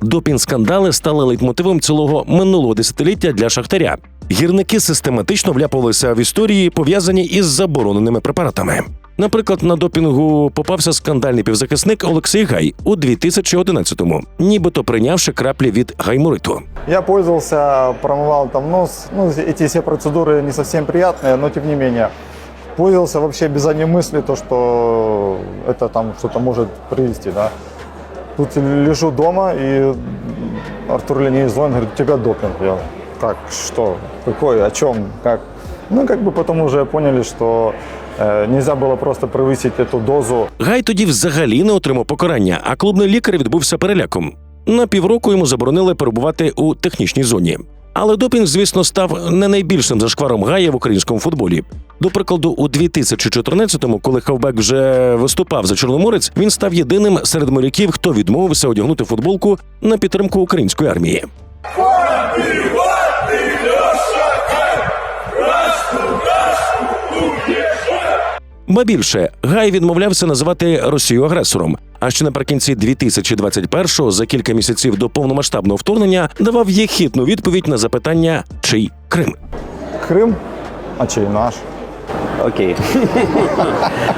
Допінг-скандали стали лейтмотивом цілого минулого десятиліття для шахтаря. Гірники систематично вляпувалися в історії, пов'язані із забороненими препаратами. Наприклад, на допінгу попався скандальний півзахисник Олексій Гай у 2011-му, нібито прийнявши краплі від гаймуриту. Я пользовался, промывал там нос. Ну, эти все процедуры не совсем приятные, но тем не менее. Пользовался вообще без задней мысли, то, что это там что-то может привести, да. Тут лежу дома, и Артур Леонидович звонит, говорит, у тебя допинг. Я, как, что, какой, о чем, как? Ну, как бы потом уже поняли, что э, нельзя было просто превысить эту дозу. Гай тоді взагалі не отримав покарання, а клубний лікар відбувся переляком. На півроку йому заборонили перебувати у технічній зоні. Але допінг, звісно, став не найбільшим зашкваром Гая в українському футболі. До прикладу, у 2014-му, коли Хавбек вже виступав за Чорноморець, він став єдиним серед моряків, хто відмовився одягнути футболку на підтримку української армії. Ба більше Гай відмовлявся називати Росію агресором. А ще наприкінці 2021-го, за кілька місяців до повномасштабного вторгнення, давав єхітну відповідь на запитання, чий Крим. Крым, а чей наш? Okay.